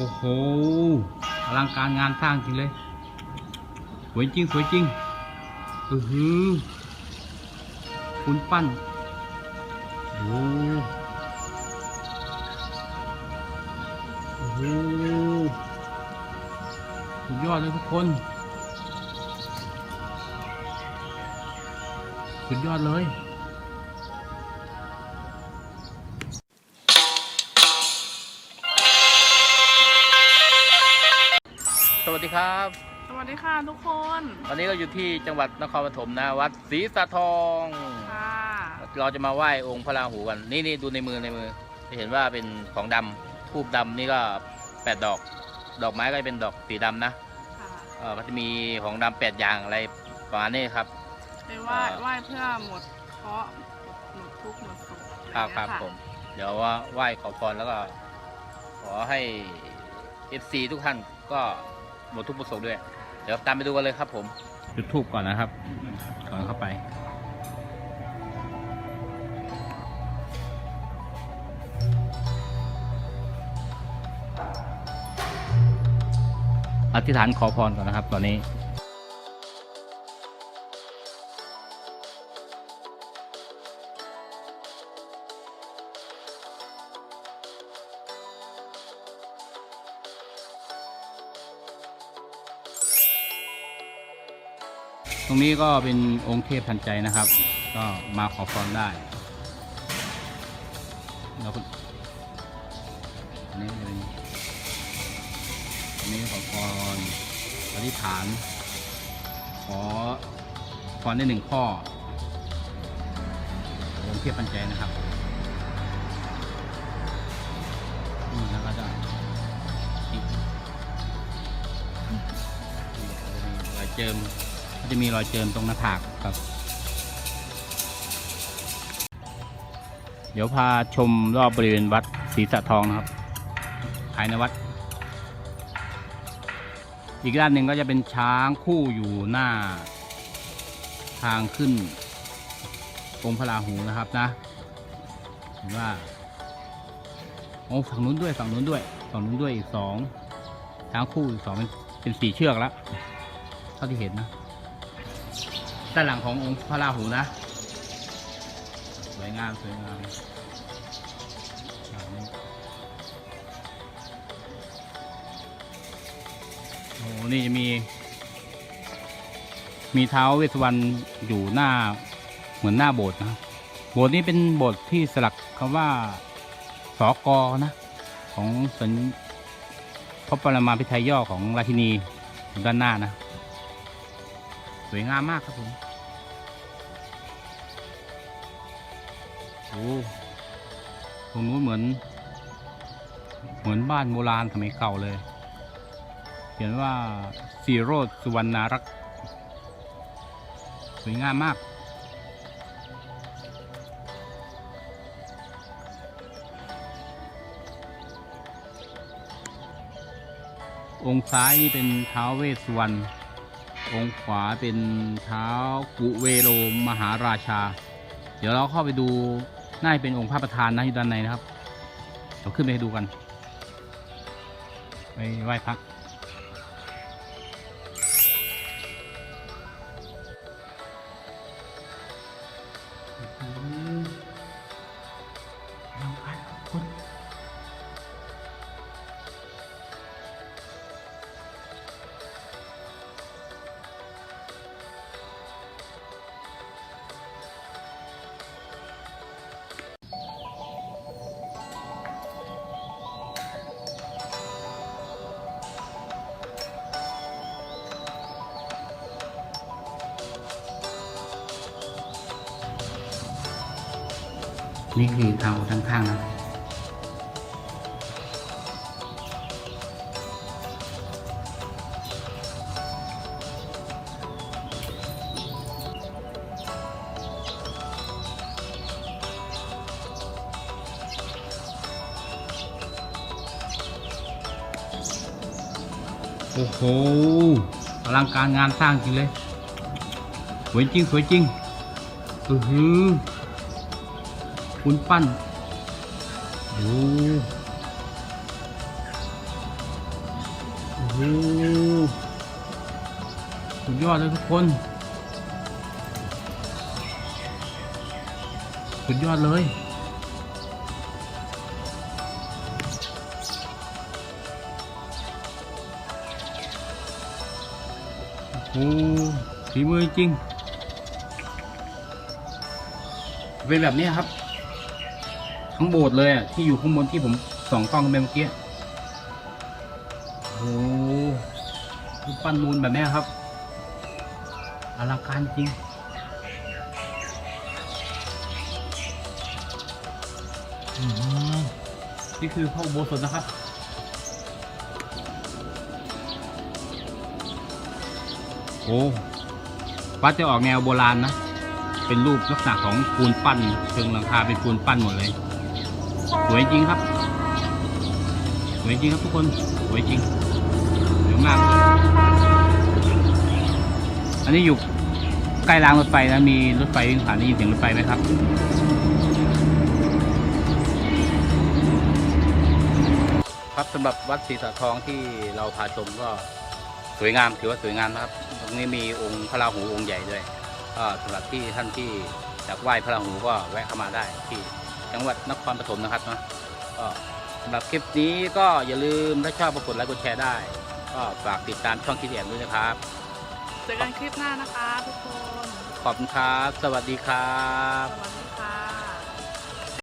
โอ้โหอลังการงานสร้างจริงเลย สวยจริง สวยจริงอือหือคุณปั้นโอ้โอ้โหสุดยอดเลยทุกคน สุดยอดเลย วัสดีครับ สวัสดีค่ะทุกคนตอนนี้เราอยู่ที่จังหวัดนครปฐมนะวัดศรีสะทองค่ะเราจะมาไหว้องค์พระราหูกัน นี่นี่ดูในมือในมือ จะเห็นว่าเป็นของดำทูบดำนี่ก็แปดดอก ดอกไม้ก็จะเป็นดอกสีดำนะค่ะเออก็จะมีของดำแปดอย่างอะไรประมาณนี้ครับไปไหว้อ่าไหว้เพื่อหมดเคราะห์หมดทุกข์หมดสุขครับอะคไอรับย่างผเงี้ยมเดี๋ยวว่าไหว้ขอพรแล้วก็ขอให้ FC ทุกท่านก็ หมดทุกประสงค์ด้วย เดี๋ยวตามไปดูกันเลยครับผม จุดทูบก่อนนะครับ ก่อนเข้าไป อธิษฐานขอพรก่อนนะครับ ตอนนี้ ตรงนี้ก็เป็นองค์เทพทันใจนะครับ ก็มาขอพรได้แล้วอันนี้เป็นอันนี้ขอพรอธิษฐาน ขอพรได้หนึ่งข้อองค์เทพทันใจนะครับนี่แล้วก็จะอีกนี่ก็จะมีรอยเจิม จะมีรอยเจิมตรงหน้าผากครับ เดี๋ยวพาชมรอบบริเวณวัดศรีสะทองนะครับ ภายในวัด อีกด้านหนึ่งก็จะเป็นช้างคู่อยู่หน้า ทางขึ้นองค์พระราหูนะครับนะเห็นว่าโอ้ฝั่งนู้นด้วยฝั่งนู้นด้วยฝั่งนู้นด้วยอีกสองช้างคู่อีกสองเป็นเป็นสี่เชือกแล้วเท่าที่เห็นนะ ด้านหลังขององค์พระราหูนะ สวยงามสวยงามอ่านี่โอ้นี่จะมี มีเท้าเวสวรรณอยู่หน้าเหมือนหน้าโบสถ์นะโบสถ์นี้เป็นโบสถ์ที่สลักคำว่าสอกอนะ ของสัญพระปรมาภิไธยย่อของราชินีด้านหน้านะ สวยงามมากครับผมโอ้ตรงนู้นเหมือน เหมือนบ้านโบราณสมัยเก่าเลย เขียนว่าสีโรดสุวรรณารักษ์สวยงามมาก องค์ซ้ายนี่เป็นเท้าวเวสสุวรรณ องขวาเป็นเท้ากุเวโรมหาราชา เดี๋ยวเราเข้าไปดูน่าจะเป็นองค์พระประธานนะอยู่ด้านในนะครับ เราขึ้นไปดูกัน ไปไหว้พระ นี่คือเทางทางข้างนะโอ้โหอลังการงานสร้างจริงเลย สวยจริง สวยจริง อือหือ คุณปั้นโอ้โหสุดยอดเลยทุกคน สุดยอดเลยโอ้โหฝีมือจริง เป็นแบบนี้ครับ ทั้งโบสถ์เลยอะที่อยู่ข้างบนที่ผมสองกล้องไปเมื่อกี้โอ้โหรูปปั้นนูนแบบนี้ครับอลังการจริงอืมนี่คือพระอุโบสถนะครับโอ้วัดจะออกแนวโบราณนะ เป็นรูปลักษณะของปูนปั้นเชิงหลังคาเป็นปูนปั้นหมดเลย สวยจริงครับสวยจริงครับทุกคนสวยจริงสวยมากอันนี้อยู่ใกล้รางรถไฟนะมีรถไฟวิ่งผ่านได้ยินเสียงรถไฟไหมครับครับสำหรับวัดศรีสะทองที่เราพาชมก็สวยงามถือว่าสวยงามนะครับ ตรงนี้มีองค์พระราหูองค์ใหญ่ด้วยก็สำหรับที่ท่านที่อยากไหว้พระราหูก็แวะเข้ามาได้ที่ จังหวัดนครปฐมนะครับเนาะก็สำหรับคลิปนี้ก็อย่าลืมถ้าชอบก็กดไลค์กดแชร์ได้ ก็ฝากติดตามช่องคิดแอนด้วยนะครับ เจอกันคลิปหน้านะคะทุกคน ขอบคุณครับ สวัสดีครับ สวัสดีค่ะ